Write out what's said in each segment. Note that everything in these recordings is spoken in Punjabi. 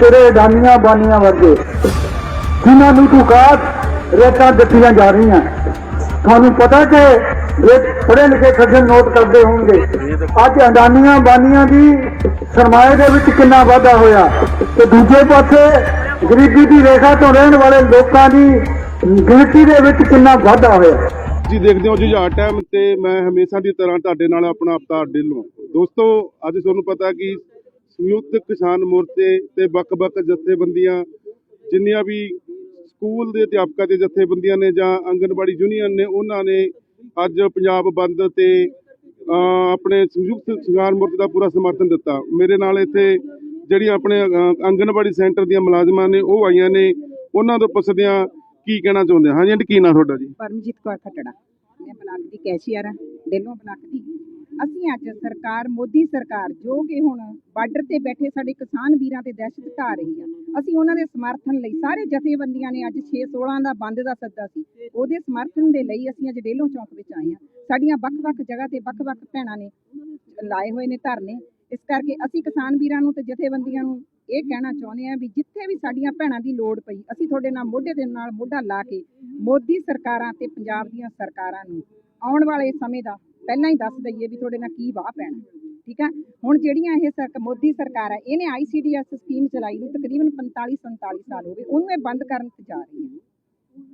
ਤੇਰੇ ਡਾਨੀਆਂ ਬਾਨੀਆਂ ਵਰਗੇ, ਜਿਨ੍ਹਾਂ ਨੂੰ ਤੂੰ ਕਾਤ ਰੇਤਾਂ ਦਿੱਤੀਆਂ ਜਾ ਰਹੀਆਂ। ਤੁਹਾਨੂੰ ਪਤਾ ਕਿ ਇਹ ਪੜ੍ਹੇ ਲਿਖੇ ਖੱਜਲ ਨੋਟ ਕਰਦੇ ਹੋਣਗੇ। ਅੱਜ ਅਡਾਨੀਆਂ ਬਾਨੀਆਂ ਦੀ ਸਰਮਾਏ ਦੇ ਵਿੱਚ ਕਿੰਨਾ ਵਾਧਾ ਹੋਇਆ। ਤੇ ਦੂਜੇ ਪਾਸੇ ਗਰੀਬੀ ਦੀ ਰੇਖਾ ਤੋਂ ਰਹਿਣ ਵਾਲੇ ਲੋਕਾਂ ਦੀ ਗਿਣਤੀ ਦੇ ਵਿੱਚ ਕਿੰਨਾ ਵਾਧਾ ਹੋਇਆ। ਜੀ, ਦੇਖਦੇ ਹੋ ਜੁਝਾਰ ਟਾਈਮ ਤੇ ਮੈਂ ਹਮੇਸ਼ਾ ਦੀ ਤਰ੍ਹਾਂ ਤੁਹਾਡੇ ਨਾਲ ਆਪਣਾ ਅਵਤਾਰ ਢਿੱਲੋਂ ਦੋਸਤੋ, ਅੱਜ ਤੁਹਾਨੂੰ ਪਤਾ ਕਿ ਸੰਯੁਕਤ ਕਿਸਾਨ ਮੋਰਚੇ ਤੇ ਵੱਖ-ਵੱਖ ਜਥੇਬੰਦੀਆਂ ਜਿੰਨੀਆਂ ਵੀ ਸਕੂਲ ਦੇ ਅਧਿਆਪਕਾਂ ਦੇ ਜਥੇਬੰਦੀਆਂ ਨੇ ਜਾਂ ਆਂਗਨਵਾੜੀ ਯੂਨੀਅਨ ਨੇ ਉਹਨਾਂ ਨੇ ਅੱਜ ਪੰਜਾਬ ਬੰਦ ਤੇ ਆਪਣੇ ਸੰਯੁਕਤ ਕਿਸਾਨ ਮੋਰਚੇ ਦਾ ਪੂਰਾ ਸਮਰਥਨ ਦਿੱਤਾ। ਮੇਰੇ ਨਾਲ ਇੱਥੇ ਜਿਹੜੀ ਆਪਣੇ ਅਹ, ਸੈਂਟਰ ਦੀਆਂ ਮੁਲਾਜ਼ਮਾਂ ਨੇ ਉਹ ਆਈਆਂ ਨੇ। ਉਹਨਾਂ ਤੋਂ ਪੁੱਛਦਿਆਂ ਕੀ ਕਹਿਣਾ ਚਾਹੁੰਦੇ ਆ? ਹਾਂਜੀ ਆਂਟੀ ਕੀ ਨਾਂ ਤੁਹਾਡਾ ਜੀ? ਪਰਮਜੀਤ ਕੌਰ ਖੱਟੜਾ। ਮੈਂ ਬਲਾਕ ਦੀ ਕੈਸ਼ੀਅਰ ਹਾਂ। ਡੇਲੋਂ ਬਲਾਕ ਦੀ। ਅਸੀਂ ਅੱਜ ਸਰਕਾਰ, ਮੋਦੀ ਸਰਕਾਰ ਜੋ ਕਿ ਹੁਣ ਬਾਰਡਰ ਤੇ ਬੈਠੇ ਸਾਡੇ ਕਿਸਾਨ ਵੀਰਾਂ ਤੇ ਦਹਿਸ਼ਤ ਢਾ ਰਹੀ ਆ। ਅਸੀਂ ਉਹਨਾਂ ਦੇ ਸਮਰਥਨ ਲਈ ਸਾਰੇ ਜਥੇਬੰਦੀਆਂ ਨੇ ਅੱਜ 6-16 ਦਾ ਬੰਦ ਦਾ ਸੱਦਾ ਸੀ। ਉਹਦੇ ਸਮਰਥਨ ਦੇ ਲਈ ਅਸੀਂ ਅੱਜ ਡੇਲੋਂ ਚੌਂਕ ਵਿੱਚ ਆਏ ਹਾਂ ਸਾਡੀਆਂ ਵੱਖ-ਵੱਖ ਜਗ੍ਹਾ ਤੇ ਵੱਖ-ਵੱਖ ਭੈਣਾਂ ਨੇ ਲਾਏ ਹੋਏ ਨੇ ਧਰਨੇ। ਇਸ ਕਰਕੇ ਅਸੀਂ ਕਿਸਾਨ ਵੀਰਾਂ ਨੂੰ ਤੇ ਜਥੇਬੰਦੀਆਂ ਨੂੰ ਇਹ ਕਹਿਣਾ ਚਾਹੁੰਦੇ ਆ ਵੀ ਜਿੱਥੇ ਵੀ ਸਾਡੀਆਂ ਭੈਣਾਂ ਦੀ ਲੋੜ ਪਈ, ਅਸੀਂ ਤੁਹਾਡੇ ਨਾਲ ਮੋਢੇ ਦੇ ਨਾਲ ਮੋਢਾ ਲਾ ਕੇ ਮੋਦੀ ਸਰਕਾਰਾਂ ਤੇ ਪੰਜਾਬ ਦੀਆਂ ਸਰਕਾਰਾਂ ਨੂੰ ਆਉਣ ਵਾਲੇ ਸਮੇਂ ਦਾ ਪਹਿਲਾਂ ਹੀ ਦੱਸ ਦਈਏ ਵੀ ਤੁਹਾਡੇ ਨਾਲ ਕੀ ਵਾਹ ਪੈਣਾ। ਠੀਕ ਹੈ? ਹੁਣ ਜਿਹੜੀਆਂ ਇਹ ਸਰਕ, ਮੋਦੀ ਸਰਕਾਰ ਹੈ, ਇਹਨੇ ਆਈਸੀਡੀਐਸ ਸਕੀਮ ਚਲਾਈ ਨੂੰ ਤਕਰੀਬਨ 45 47 ਸਾਲ ਹੋ ਗਏ। ਉਹਨੂੰ ਇਹ ਬੰਦ ਕਰਨ ਤੇ ਜਾ ਰਹੀ ਹੈ।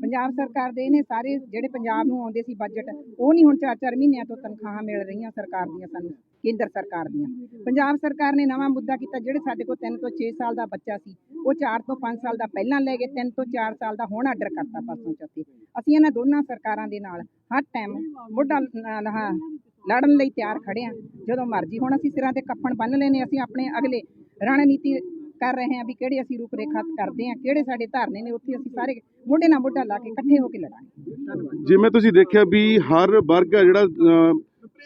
ਪੰਜਾਬ ਸਰਕਾਰ ਦੇ ਇਹਨੇ ਸਾਰੇ ਜਿਹੜੇ ਪੰਜਾਬ ਨੂੰ ਆਉਂਦੇ ਸੀ ਬਜਟ ਉਹ ਨਹੀਂ ਹੁਣ 4-4 ਮਹੀਨਿਆਂ ਤੋਂ ਤਨਖਾਹਾਂ ਮਿਲ ਰਹੀਆਂ ਸਰਕਾਰ ਦੀਆਂ ਸਾਨੂੰ, ਕੇਂਦਰ ਸਰਕਾਰ ਦੀਆਂ। ਪੰਜਾਬ ਸਰਕਾਰ ਨੇ ਨਵਾਂ ਮੁੱਦਾ ਕੀਤਾ ਜਿਹੜੇ ਸਾਡੇ ਕੋਲ 3 ਤੋਂ 6 ਸਾਲ ਦਾ ਬੱਚਾ ਸੀ, ਉਹ 4 ਤੋਂ 5 ਸਾਲ ਦਾ ਪਹਿਲਾਂ ਲੈ ਗਏ 3 ਤੋਂ 4 ਸਾਲ ਦਾ ਹੁਣ ਆਰਡਰ ਕਰਤਾ ਪਰਸੋਂ ਚੌਥੇ। ਅਸੀਂ ਇਹਨਾਂ ਦੋਨਾਂ ਸਰਕਾਰਾਂ ਦੇ ਨਾਲ ਹਰ ਟਾਈਮ ਮੋਢਾ ਲੜਨ ਲਈ ਤਿਆਰ ਖੜੇ ਆ ਜਦੋਂ ਮਰਜ਼ੀ ਹੁਣ ਅਸੀਂ ਸਿਰਾਂ ਤੇ ਕੱਫਣ ਬੰਨ ਲੈਨੇ ਅਸੀਂ ਆਪਣੇ ਅਗਲੇ ਰਣਨੀਤੀ ਕਰ ਰਹੇ ਹਾਂ ਵੀ ਕਿਹੜੇ ਅਸੀਂ ਰੂਪ ਰੇਖਾ ਕਰਦੇ ਹਾਂ, ਕਿਹੜੇ ਸਾਡੇ ਧਰਨੇ ਨੇ, ਉੱਥੇ ਅਸੀਂ ਸਾਰੇ ਮੋਢੇ ਨਾਲ ਮੋਢਾ ਲਾ ਕੇ ਇਕੱਠੇ ਹੋ ਕੇ ਲੜਾਂਗੇ। ਜਿਵੇਂ ਤੁਸੀਂ ਦੇਖਿਆ ਵੀ ਹਰ ਵਰਗ ਹੈ ਜਿਹੜਾ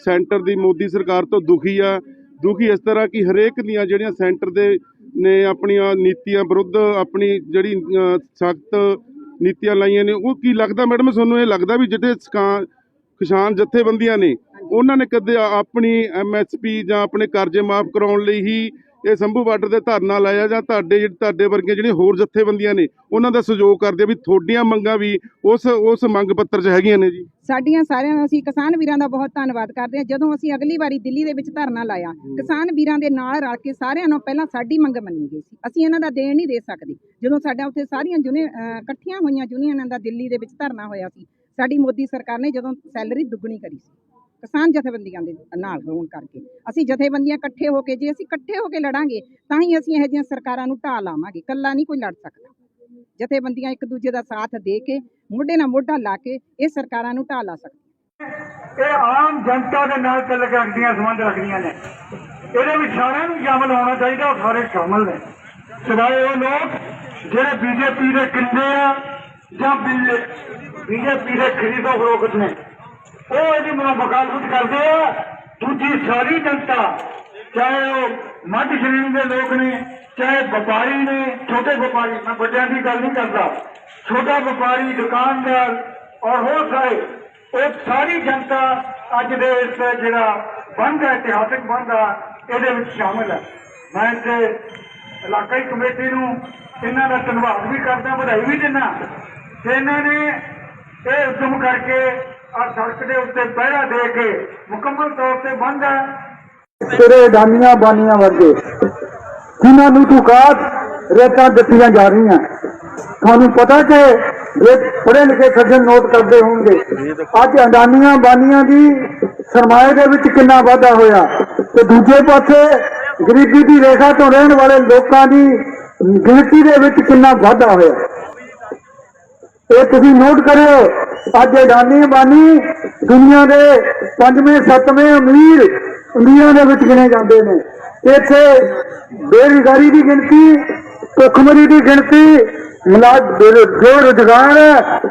ਸੈਂਟਰ ਦੀ ਮੋਦੀ ਸਰਕਾਰ ਤੋਂ ਦੁਖੀ ਆ, ਦੁਖੀ ਇਸ ਤਰ੍ਹਾਂ ਕਿ ਹਰੇਕ ਦੀਆਂ ਜਿਹੜੀਆਂ ਸੈਂਟਰ ਦੇ ਨੇ ਆਪਣੀਆਂ ਨੀਤੀਆਂ ਵਿਰੁੱਧ ਆਪਣੀ ਜਿਹੜੀ ਸਖਤ ਨੀਤੀਆਂ ਲਾਈਆਂ ਨੇ, ਉਹ ਕੀ ਲੱਗਦਾ ਮੈਡਮ? ਤੁਹਾਨੂੰ ਇਹ ਲੱਗਦਾ ਵੀ ਜਿਹੜੇ ਕਿਸਾਨ ਜਥੇਬੰਦੀਆਂ ਨੇ, ਉਹਨਾਂ ਨੇ ਕਦੇ ਆਪਣੀ ਐਮਐਸਪੀ ਜਾਂ ਆਪਣੇ ਕਰਜ਼ੇ ਮਾਫ ਕਰਾਉਣ ਲਈ ਹੀ ਇਹ ਸੰਭੂ ਬਾਰਡਰ ਤੇ ਧਰਨਾ ਲਾਇਆ ਜਾਂ ਤੁਹਾਡੇ ਜਿਹੜੇ ਤੁਹਾਡੇ ਵਰਗੀਆਂ ਜਿਹੜੀਆਂ ਹੋਰ ਜਥੇਬੰਦੀਆਂ ਨੇ ਉਹਨਾਂ ਦਾ ਸਹਿਯੋਗ ਕਰਦੇ ਵੀ ਤੁਹਾਡੀਆਂ ਮੰਗਾਂ ਵੀ ਉਸ ਉਸ ਮੰਗ ਪੱਤਰ 'ਚ ਹੈਗੀਆਂ ਨੇ ਜੀ। ਸਾਡੀਆਂ ਸਾਰਿਆਂ ਦਾ ਅਸੀਂ ਕਿਸਾਨ ਵੀਰਾਂ ਦਾ ਬਹੁਤ ਧੰਨਵਾਦ ਕਰਦੇ ਹਾਂ। ਜਦੋਂ ਅਸੀਂ ਅਗਲੀ ਵਾਰੀ ਦਿੱਲੀ ਦੇ ਵਿੱਚ ਧਰਨਾ ਲਾਇਆ ਕਿਸਾਨ ਵੀਰਾਂ ਦੇ ਨਾਲ ਰਲ ਕੇ ਸਾਰਿਆਂ ਨੂੰ ਪਹਿਲਾਂ ਸਾਡੀ ਮੰਗ ਮੰਨੀ ਗਈ ਸੀ। ਅਸੀਂ ਇਹਨਾਂ ਦਾ ਦੇਣ ਨਹੀਂ ਦੇ ਸਕਦੇ। ਜਦੋਂ ਸਾਡਾ ਉੱਥੇ ਸਾਰੀਆਂ ਅਹ ਇਕੱਠੀਆਂ ਹੋਈਆਂ ਯੂਨੀਅਨਾਂ ਦਾ ਦਿੱਲੀ ਦੇ ਵਿੱਚ ਧਰਨਾ ਹੋਇਆ ਸੀ ਸਾਡੀ ਮੋਦੀ ਸਰਕਾਰ ਨੇ ਜਦੋਂ ਸੈਲਰੀ ਦੁੱਗਣੀ ਕਰੀ ਸੀ। ਕਿਸਾਨ ਜਥੇਬੰਦੀਆਂ ਦੇ ਨਾਲ ਹੋਣ ਕਰਕੇ। ਅਸੀਂ ਜਥੇਬੰਦੀਆਂ ਇਕੱਠੇ ਹੋ ਕੇ ਜੇ ਅਸੀਂ ਇਕੱਠੇ ਹੋ ਕੇ ਲੜਾਂਗੇ, ਤਾਂ ਹੀ ਅਸੀਂ ਇਹੋ ਜਿਹੀਆਂ ਸਰਕਾਰਾਂ ਨੂੰ ਢਾਹ ਲਾਵਾਂਗੇ। ਇਕੱਲਾ ਨਹੀਂ ਕੋਈ ਲੜ ਸਕਦਾ। ਜਥੇਬੰਦੀਆਂ ਇੱਕ ਦੂਜੇ ਦਾ ਸਾਥ ਦੇ ਕੇ, ਮੋਢੇ ਨਾਲ ਮੋਢਾ ਲਾ ਕੇ ਇਹ ਸਰਕਾਰਾਂ ਨੂੰ ਢਾਹ ਲਾ ਸਕਦੀਆਂ। ਇਹ ਆਮ ਜਨਤਾ ਦੇ ਨਾਲ ਚੱਲ ਕੇ ਰੱਖਦੀਆਂ, ਸੰਬੰਧ ਰੱਖਦੀਆਂ ਨੇ। ਇਹਦੇ ਵਿੱਚ ਸਾਰਿਆਂ ਨੂੰ ਸ਼ਾਮਲ ਹੋਣਾ ਚਾਹੀਦਾ, ਉਹ ਸਾਰੇ ਸ਼ਾਮਲ ਨੇ। ਸਿਵਾਏ ਉਹ ਲੋਕ, ਜਿਹੜੇ ਬੀਜੇਪੀ ਦੇ ਕਿੰਨੇ ਆ ਜਾਂ ਬੀਜੇਪੀ ਦੇ ਖਰੀਦੋ ਫਰੋਖਤ ਨੇ। ਉਹ ਇਹਦੀ ਮਨੋਂ ਮੁਖਾਲਫਤ ਕਰਦੇ ਆ, ਦੂਜੀ ਸਾਰੀ ਜਨਤਾ, ਚਾਹੇ ਉਹ ਮੱਧ ਸ਼੍ਰੇਣੀ ਦੇ ਲੋਕ ਨੇ, ਚਾਹੇ ਵਪਾਰੀ ਨੇ, ਛੋਟੇ ਵਪਾਰੀ, ਮੈਂ ਵੱਡਿਆਂ ਦੀ ਗੱਲ ਨਹੀਂ ਕਰਦਾ, ਛੋਟਾ ਵਪਾਰੀ, ਦੁਕਾਨਦਾਰ ਔਰ ਹੋਰ ਸਾਰੇ, ਉਹ ਸਾਰੀ ਜਨਤਾ ਅੱਜ ਦੇ ਇਸ ਜਿਹੜਾ ਬੰਦ ਹੈ, ਇਤਿਹਾਸਕ ਬੰਦ ਆ, ਇਹਦੇ ਵਿੱਚ ਸ਼ਾਮਲ ਹੈ। ਮੈਂ ਤੇ ਇਲਾਕਾਈ ਕਮੇਟੀ ਨੂੰ ਇਹਨਾਂ ਦਾ ਧੰਨਵਾਦ ਵੀ ਕਰਦਾ, ਵਧਾਈ ਵੀ ਦਿੰਦਾ ਤੇ ਇਹਨਾਂ ਨੇ ਇਹ ਉਦਮ ਕਰਕੇ ਆ ਸੜਕ ਦੇ ਉੱਤੇ ਪਹਿਰਾ ਦੇ ਕੇ ਮੁਕੰਮਲ ਤੌਰ ਤੇ ਬੰਦ ਹੈ। ਤੇਰੇ ਡਾਨੀਆਂ ਬਾਨੀਆਂ ਵਰਗੇ ਜਿਨ੍ਹਾਂ ਨੂੰ ਤੂੰ ਕਾਤ ਰੇਤਾਂ ਦਿੱਤੀਆਂ ਜਾ ਰਹੀਆਂ। ਤੁਹਾਨੂੰ ਪਤਾ ਕਿ ਇਹ ਪੜ੍ਹੇ ਲਿਖੇ ਖੱਜਲ ਨੋਟ ਕਰਦੇ ਹੋਣਗੇ। ਅੱਜ ਅਡਾਨੀਆਂ ਬਾਨੀਆਂ ਦੀ ਸਰਮਾਏ ਦੇ ਵਿੱਚ ਕਿੰਨਾ ਵਾਧਾ ਹੋਇਆ। ਤੇ ਦੂਜੇ ਪਾਸੇ ਗਰੀਬੀ ਦੀ ਰੇਖਾ ਤੋਂ ਰਹਿਣ ਵਾਲੇ ਲੋਕਾਂ ਦੀ ਗਿਣਤੀ ਦੇ ਵਿੱਚ ਕਿੰਨਾ ਵਾਧਾ ਹੋਇਆ। ਇਹ ਤੁਸੀਂ ਨੋਟ ਕਰਿਓ। ਅੱਜ ਅਡਾਨੀ ਬਾਨੀ ਦੁਨੀਆ ਦੇ ਪੰਜਵੇਂ, ਸੱਤਵੇਂ ਅਮੀਰ ਅਮੀਰਾਂ ਦੇ ਵਿੱਚ ਗਿਣੇ ਜਾਂਦੇ ਨੇ। ਇੱਥੇ ਬੇਰੁਜ਼ਗਾਰੀ ਦੀ ਗਿਣਤੀ, ਭੁੱਖਮਰੀ ਦੀ ਗਿਣਤੀ ਮੁਲਾਜ਼ ਜੋ ਰੁਜ਼ਗਾਰ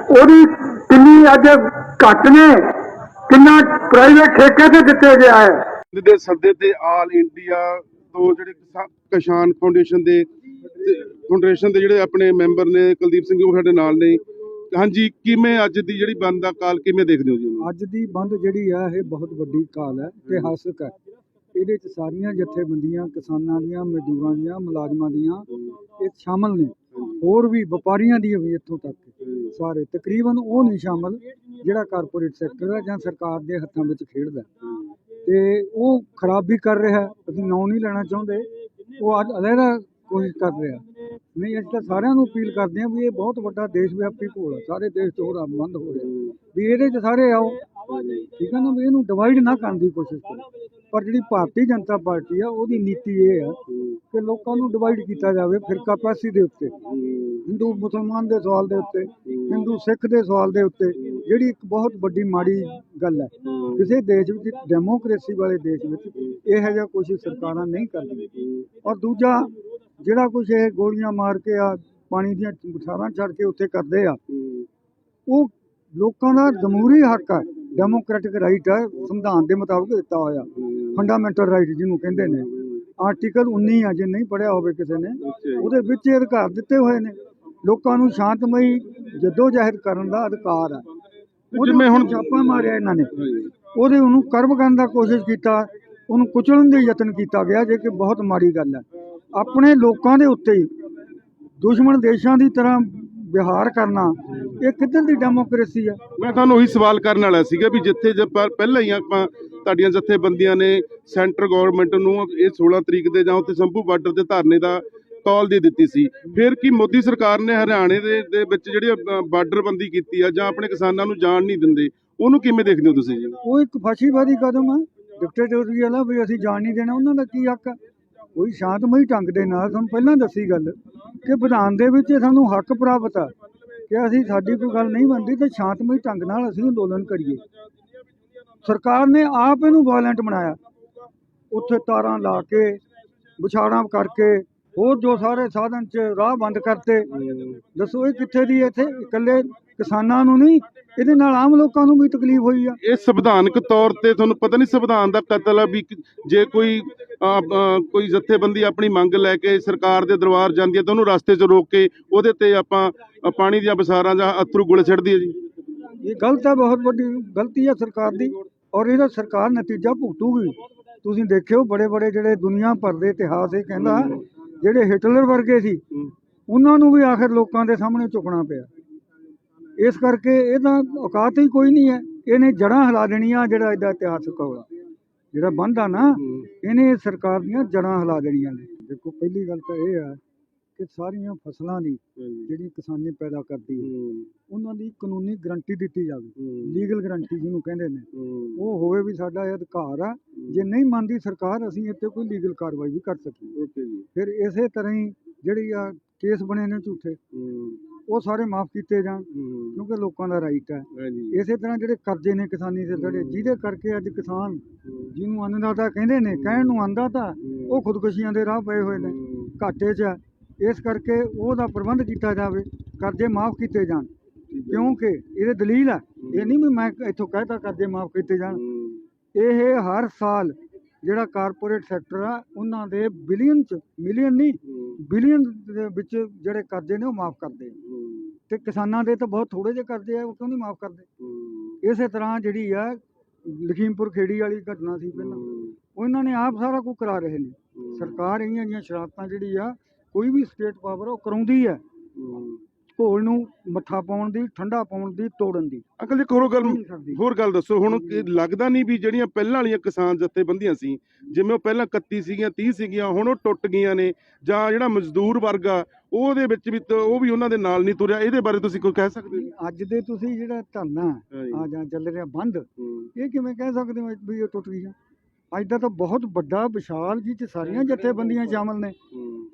ਉਹਦੀ ਕਿੰਨੀ ਅੱਜ ਘੱਟ ਨੇ, ਕਿੰਨਾ ਪ੍ਰਾਈਵੇਟ ਠੇਕੇ ਤੇ ਦਿੱਤੇ ਗਿਆ ਹੈ। ਦੇ ਸੱਦੇ ਤੇ ਆਲ ਇੰਡੀਆ ਤੋਂ ਜਿਹੜੇ ਕਿਸਾਨ ਫਾਊਂਡੇਸ਼ਨ ਦੇ ਫਾਊਂਡੇਸ਼ਨ ਦੇ ਜਿਹੜੇ ਆਪਣੇ ਮੈਂਬਰ ਨੇ, ਕੁਲਦੀਪ ਸਿੰਘ ਉਹ ਸਾਡੇ ਨਾਲ ਨੇ। ਹਾਂਜੀ ਕਿਵੇਂ ਅੱਜ ਦੀ ਜਿਹੜੀ ਬੰਦ ਦਾ ਕਾਲ ਕਿਵੇਂ ਦੇਖਦੇ ਹੋ ਜੀ ਉਹਨੂੰ? ਅੱਜ ਦੀ ਬੰਦ ਜਿਹੜੀ ਹੈ ਇਹ ਬਹੁਤ ਵੱਡੀ ਕਾਲ ਹੈ ਇਤਿਹਾਸਕ ਹੈ। ਇਹਦੇ 'ਚ ਸਾਰੀਆਂ ਜਥੇਬੰਦੀਆਂ ਕਿਸਾਨਾਂ ਦੀਆਂ ਮਜ਼ਦੂਰਾਂ ਦੀਆਂ ਮੁਲਾਜ਼ਮਾਂ ਦੀਆਂ ਇਹ ਸ਼ਾਮਲ ਨੇ। ਹੋਰ ਵੀ ਵਪਾਰੀਆਂ ਦੀ ਵੀ ਇੱਥੋਂ ਤੱਕ। ਸਾਰੇ ਤਕਰੀਬਨ ਉਹ ਨਹੀਂ ਸ਼ਾਮਲ ਜਿਹੜਾ ਕਾਰਪੋਰੇਟ ਸੈਕਟਰ ਹੈ ਜਾਂ ਸਰਕਾਰ ਦੇ ਹੱਥਾਂ ਵਿੱਚ ਖੇਡਦਾ ਤੇ ਉਹ ਖਰਾਬੀ ਕਰ ਰਿਹਾ। ਅਸੀਂ ਨਾਂ ਨਹੀਂ ਲੈਣਾ ਚਾਹੁੰਦੇ। ਉਹ ਅੱਜ ਅਲੱਗਾ ਕੋਸ਼ਿਸ਼ ਕਰ ਰਿਹਾ ਨਹੀਂ, ਅਸੀਂ ਤਾਂ ਸਾਰਿਆਂ ਨੂੰ ਅਪੀਲ ਕਰਦੇ ਹਾਂ ਵੀ ਇਹ ਬਹੁਤ ਵੱਡਾ ਦੇਸ਼ ਵਿਆਪੀ ਘੋਲ ਹੈ ਸਾਰੇ ਦੇਸ਼ ਤੋਂ ਹੋਰ ਹੋ ਰਿਹਾ। ਵੀ ਇਹਦੇ 'ਚ ਸਾਰੇ ਆਓ। ਠੀਕ ਹੈ ਨਾ, ਵੀ ਇਹਨੂੰ ਡਿਵਾਈਡ ਨਾ ਕਰਨ ਦੀ ਕੋਸ਼ਿਸ਼ ਕਰੋ। ਪਰ ਜਿਹੜੀ ਭਾਰਤੀ ਜਨਤਾ ਪਾਰਟੀ ਆ, ਉਹਦੀ ਨੀਤੀ ਇਹ ਆ ਕਿ ਲੋਕਾਂ ਨੂੰ ਡਿਵਾਈਡ ਕੀਤਾ ਜਾਵੇ ਫਿਰਕਾ ਪ੍ਰਸਤੀ ਦੇ ਉੱਤੇ। ਹਿੰਦੂ, ਮੁਸਲਮਾਨ ਦੇ ਸਵਾਲ ਦੇ ਉੱਤੇ, ਹਿੰਦੂ, ਸਿੱਖ ਦੇ ਸਵਾਲ ਦੇ ਉੱਤੇ, ਜਿਹੜੀ ਇੱਕ ਬਹੁਤ ਵੱਡੀ ਮਾੜੀ ਗੱਲ ਹੈ ਕਿਸੇ ਦੇਸ਼ ਵਿੱਚ ਡੈਮੋਕ੍ਰੇਸੀ ਵਾਲੇ ਦੇਸ਼ ਵਿੱਚ ਇਹੋ ਜਿਹਾ ਕੁਝ ਸਰਕਾਰਾਂ ਨਹੀਂ ਕਰਦੀਆਂ। ਔਰ ਦੂਜਾ ਜਿਹੜਾ ਕੁਝ ਇਹ ਗੋਲੀਆਂ ਮਾਰ ਕੇ ਆ ਪਾਣੀ ਦੀਆਂ ਬੁਛਾਰਾਂ ਛੱਡ ਕੇ ਉੱਥੇ ਕਰਦੇ ਆ ਉਹ ਲੋਕਾਂ ਦਾ ਜਮਹੂਰੀ ਹੱਕ ਹੈ ਡੈਮੋਕ੍ਰੈਟਿਕ ਰਾਈਟ ਹੈ ਸੰਵਿਧਾਨ ਦੇ ਮੁਤਾਬਕ ਦਿੱਤਾ ਹੋਇਆ। ਫੰਡਾਮੈਂਟਲ ਰਾਈਟ ਜਿਹਨੂੰ ਕਹਿੰਦੇ ਨੇ। ਆਰਟੀਕਲ 19 ਆ ਜੇ ਨਹੀਂ ਪੜਿਆ ਹੋਵੇ ਕਿਸੇ ਨੇ ਉਹਦੇ ਵਿੱਚ ਇਹ ਅਧਿਕਾਰ ਦਿੱਤੇ ਹੋਏ ਨੇ। ਲੋਕਾਂ ਨੂੰ ਸ਼ਾਂਤਮਈ ਜੱਦੋ ਜਹਿਦ ਕਰਨ ਦਾ ਅਧਿਕਾਰ ਹੈ ਜਿਵੇਂ ਹੁਣ- ਛਾਪਾ ਮਾਰਿਆ ਇਹਨਾਂ ਨੇ। ਉਹਦੇ ਉਹਨੂੰ ਕਰਮ ਕਰਨ ਦਾ ਕੋਸ਼ਿਸ਼ ਕੀਤਾ। ਉਹਨੂੰ ਕੁਚਲਣ ਦੇ ਯਤਨ ਕੀਤਾ ਗਿਆ ਜੇ ਕਿ ਬਹੁਤ ਮਾੜੀ ਗੱਲ ਹੈ ਆਪਣੇ ਲੋਕਾਂ ਦੇ ਉੱਤੇ ਦੁਸ਼ਮਣ ਦੇਸ਼ਾਂ ਦੀ ਤਰ੍ਹਾਂ ਵਿਹਾਰ ਕਰਨਾ ਇਹ ਕਿੱਧਰ ਦੀ ਡੈਮੋਕ੍ਰੇਸੀ ਹੈ ਮੈਂ ਤੁਹਾਨੂੰ ਉਹੀ ਸਵਾਲ ਕਰਨ ਵਾਲਾ ਸੀਗਾ ਵੀ ਜਿੱਥੇ ਜੇ ਪਹਿਲਾਂ ਹੀ ਆਪਾਂ ਤੁਹਾਡੀਆਂ ਜਥੇਬੰਦੀਆਂ ਨੇ ਸੈਂਟਰ ਗਵਰਨਮੈਂਟ ਨੂੰ ਇਹ 16 ਤਰੀਕ ਦੇ ਜਾਂ ਉੱਥੇ ਸੰਭੂ ਬਾਰਡਰ ਤੇ ਧਰਨੇ ਦਾ ਕਾਲ ਦੇ ਦਿੱਤੀ ਸੀ। ਫਿਰ ਕੀ ਮੋਦੀ ਸਰਕਾਰ ਨੇ ਹਰਿਆਣੇ ਦੇ ਦੇ ਵਿੱਚ ਜਿਹੜੀ ਬਾਰਡਰ ਬੰਦੀ ਕੀਤੀ ਆ ਜਾਂ ਆਪਣੇ ਕਿਸਾਨਾਂ ਨੂੰ ਜਾਣ ਨਹੀਂ ਦਿੰਦੇ ਉਹਨੂੰ ਕਿਵੇਂ ਦੇਖਦੇ ਹੋ ਤੁਸੀਂ ਜੀ? ਉਹ ਇੱਕ ਫਾਸ਼ੀਵਾਦੀ ਕਦਮ ਹੈ ਡਿਕਟੇਟੋਰੀਅਲ ਆ ਵੀ ਅਸੀਂ ਜਾਣ ਨਹੀਂ ਦੇਣਾ ਉਹਨਾਂ ਦਾ ਕੀ ਹੱਕ ਹੈ ਕੋਈ ਸ਼ਾਂਤਮਈ ਢੰਗ ਦੇ ਨਾਲ ਤੁਹਾਨੂੰ ਪਹਿਲਾਂ ਦੱਸੀ ਗੱਲ ਕਿ ਵਿਧਾਨ ਦੇ ਵਿੱਚ ਇਹ ਸਾਨੂੰ ਹੱਕ ਪ੍ਰਾਪਤ ਆ ਕਿ ਅਸੀਂ ਸਾਡੀ ਕੋਈ ਗੱਲ ਨਹੀਂ ਬਣਦੀ ਤੇ ਸ਼ਾਂਤਮਈ ਢੰਗ ਨਾਲ ਅਸੀਂ ਅੰਦੋਲਨ ਕਰੀਏ। ਸਰਕਾਰ ਨੇ ਆਪ ਇਹਨੂੰ ਵਾਇਲੈਂਟ ਬਣਾਇਆ। ਉੱਥੇ ਤਾਰਾਂ ਲਾ ਕੇ, ਵਿਛਾੜਾਂ ਕਰਕੇ ਹੋਰ ਜੋ ਸਾਰੇ ਸਾਧਨ ਚ ਰਾਹ ਬੰਦ ਕਰਤੇ ਦੱਸੋ ਇਹ ਕਿੱਥੇ ਦੀ ਇੱਥੇ? ਇਕੱਲੇ ਕਿਸਾਨਾਂ ਨੂੰ ਨਹੀਂ ਇਹਦੇ ਨਾਲ ਆਮ ਲੋਕਾਂ ਨੂੰ ਵੀ ਤਕਲੀਫ ਹੋਈ ਆ। ਇਹ ਸੰਵਿਧਾਨਕ ਤੌਰ ਤੇ ਤੁਹਾਨੂੰ ਪਤਾ ਨਹੀਂ ਸੰਵਿਧਾਨ ਦਾ ਕਤਲ ਆ ਵੀ ਜੇ ਕੋਈ ਕੋਈ ਜਥੇਬੰਦੀ ਆਪਣੀ ਮੰਗ ਲੈ ਕੇ ਸਰਕਾਰ ਦੇ ਦਰਬਾਰ ਜਾਂਦੀ ਹੈ ਤਾਂ ਉਹਨੂੰ ਰਸਤੇ 'ਚ ਰੋਕ ਕੇ ਉਹਦੇ ਤੇ ਆਪਾਂ ਪਾਣੀ ਦੀਆਂ ਬਸਾਰਾਂ ਜਾਂ ਅਥਰੂ ਗੁਲ ਛੱਡਦੀ ਹੈ ਜੀ। ਇਹ ਗਲਤ ਹੈ ਬਹੁਤ ਵੱਡੀ ਗਲਤੀ ਹੈ ਸਰਕਾਰ ਦੀ ਔਰ ਇਹਦਾ ਸਰਕਾਰ ਨਤੀਜਾ ਭੁਗਤੂਗੀ। ਤੁਸੀਂ ਦੇਖਿਓ ਬੜੇ ਬੜੇ ਜਿਹੜੇ ਦੁਨੀਆ ਭਰ ਦੇ ਇਤਿਹਾਸ ਇਹ ਕਹਿੰਦਾ ਜਿਹੜੇ ਹਿਟਲਰ ਵਰਗੇ ਸੀ ਉਹਨਾਂ ਨੂੰ ਵੀ ਆਖਿਰ ਲੋਕਾਂ ਦੇ ਸਾਹਮਣੇ ਝੁਕਣਾ ਪਿਆ। ਇਸ ਕਰਕੇ ਇਹਦਾ ਔਕਾਤ ਹੀ ਕੋਈ ਨਹੀਂ ਹੈ। ਇਹਨੇ ਜੜਾਂ ਹਿਲਾ ਦੇਣੀਆਂ ਜਿਹੜਾ ਇਹਦਾ ਇਤਿਹਾਸਕ ਹੋਗਾ ਜਿਹੜਾ ਬੰਦ ਆ ਨਾ ਇਹਨੇ ਸਰਕਾਰ ਦੀਆਂ ਜੜਾਂ ਹਿਲਾ ਦੇਣੀਆਂ ਨੇ। ਦੇਖੋ ਪਹਿਲੀ ਗੱਲ ਤਾਂ ਇਹ ਆ ਕਿ ਸਾਰੀਆਂ ਫਸਲਾਂ ਦੀ ਜਿਹੜੀ ਕਿਸਾਨੀ ਪੈਦਾ ਕਰਦੀ ਹੈ। ਉਹਨਾਂ ਦੀ ਕਾਨੂੰਨੀ ਗਰੰਟੀ ਦਿੱਤੀ ਜਾਵੇ। ਲੀਗਲ ਗਰੰਟੀ ਜਿਹਨੂੰ ਕਹਿੰਦੇ ਨੇ। ਉਹ ਹੋਵੇ ਵੀ ਸਾਡਾ ਇਹ ਅਧਿਕਾਰ ਆ। ਜੇ ਨਹੀਂ ਮੰਨਦੀ ਸਰਕਾਰ ਅਸੀਂ ਇੱਥੇ ਕੋਈ ਲੀਗਲ ਕਾਰਵਾਈ ਵੀ ਕਰ ਸਕੀਏ। ਓਕੇ ਜੀ। ਫਿਰ ਇਸੇ ਤਰ੍ਹਾਂ ਹੀ ਜਿਹੜੀ ਆ ਕੇਸ ਬਣੇ ਨੇ ਝੂਠੇ ਉਹ ਸਾਰੇ ਮਾਫ ਕੀਤੇ ਜਾਣ ਕਿਉਂਕਿ ਲੋਕਾਂ ਦਾ ਰਾਈਟ ਹੈ। ਇਸੇ ਤਰ੍ਹਾਂ ਜਿਹੜੇ ਕਰਜ਼ੇ ਨੇ ਕਿਸਾਨੀ ਦੇ ਜਿਹੜੇ ਜਿਹਦੇ ਕਰਕੇ ਅੱਜ ਕਿਸਾਨ ਜਿਹਨੂੰ ਅੰਨਦਾਤਾ ਕਹਿੰਦੇ ਨੇ ਕਹਿਣ ਨੂੰ ਆਂਦਾ ਤਾਂ ਉਹ ਖੁਦਕੁਸ਼ੀਆਂ ਦੇ ਰਾਹ ਪਏ ਹੋਏ ਨੇ। ਘਾਟੇ 'ਚ। ਇਸ ਕਰਕੇ ਉਹਦਾ ਪ੍ਰਬੰਧ ਕੀਤਾ ਜਾਵੇ ਕਰਜ਼ੇ ਮਾਫ ਕੀਤੇ ਜਾਣ। ਕਿਉਂਕਿ ਇਹਦੇ ਦਲੀਲ ਆ ਇਹ ਨਹੀਂ ਵੀ ਮੈਂ ਇੱਥੋਂ ਕਹਿਤਾ ਕਰਜ਼ੇ ਮਾਫ ਕੀਤੇ ਜਾਣ। ਇਹ ਹਰ ਸਾਲ ਜਿਹੜਾ ਕਾਰਪੋਰੇਟ ਸੈਕਟਰ ਆ ਉਹਨਾਂ ਦੇ ਬਿਲੀਅਨ ਚ ਮਿਲੀਅਨ ਨਹੀਂ ਬਿਲੀਅਨ ਦੇ ਵਿੱਚ ਜਿਹੜੇ ਕਰਜ਼ੇ ਨੇ ਉਹ ਮਾਫ ਕਰਦੇ ਤੇ ਕਿਸਾਨਾਂ ਦੇ ਤਾਂ ਬਹੁਤ ਥੋੜੇ ਜਿਹੇ ਕਰਜ਼ੇ ਆ ਉਹ ਕਿਉਂ ਨਹੀਂ ਮਾਫ ਕਰਦੇ? ਇਸੇ ਤਰ੍ਹਾਂ ਜਿਹੜੀ ਆ ਲਖੀਮਪੁਰ ਖੇੜੀ ਵਾਲੀ ਘਟਨਾ ਸੀ ਪਹਿਲਾਂ। ਉਹ ਇਹਨਾਂ ਨੇ ਆਪ ਸਾਰਾ ਕੁਝ ਕਰਾ ਰਹੇ ਨੇ। ਸਰਕਾਰ ਇਹੀਆਂ ਜਿਹੀਆਂ ਸ਼ਰਾਰਤਾਂ ਜਿਹੜੀ ਆ ਕੋਈ ਵੀ ਸਟੇਟ ਪਾਵਰ ਉਹ ਕਰਾਉਂਦੀ ਹੈ। ਘੋਲ ਨੂੰ ਮੱਠਾ ਪਾਉਣ ਦੀ ਠੰਡਾ ਪਾਉਣ ਦੀ ਤੋੜਨ ਦੀ। ਅੰਕਲ ਇੱਕ ਹੋਰ ਗੱਲ। ਹੋਰ ਗੱਲ ਦੱਸੋ ਹੁਣ ਲੱਗਦਾ ਨਹੀਂ ਵੀ ਜਿਹੜੀਆਂ ਪਹਿਲਾਂ ਵਾਲੀਆਂ ਕਿਸਾਨ ਜਥੇਬੰਦੀਆਂ ਸੀ ਜਿਵੇਂ ਉਹ ਪਹਿਲਾਂ 31 ਸੀਗੀਆਂ 30 ਸੀਗੀਆਂ ਹੁਣ ਉਹ ਟੁੱਟ ਗਈਆਂ ਨੇ ਜਾਂ ਜਿਹੜਾ ਮਜ਼ਦੂਰ ਵਰਗ ਆ ਉਹਦੇ ਵਿੱਚ ਵੀ ਉਹ ਵੀ ਉਹਨਾਂ ਦੇ ਨਾਲ ਨਹੀਂ ਤੁਰਿਆ। ਇਹਦੇ ਬਾਰੇ ਤੁਸੀਂ ਕੋਈ ਕਹਿ ਸਕਦੇ ਹੋ? ਅੱਜ ਦੇ ਤੁਸੀਂ ਜਿਹੜਾ ਧਰਨਾ। ਆ ਜਾਂ ਚੱਲ ਰਿਹਾ ਬੰਦ ਇਹ ਕਿਵੇਂ ਕਹਿ ਸਕਦੇ ਹੋ ਵੀ ਇਹ ਟੁੱਟ ਗਈਆਂ ਅੱਜ ਦਾ ਤਾਂ ਬਹੁਤ ਵੱਡਾ ਵਿਸ਼ਾਲ ਜੀ ਚ ਸਾਰੀਆਂ ਜਥੇਬੰਦੀਆਂ ਸ਼ਾਮਲ ਨੇ।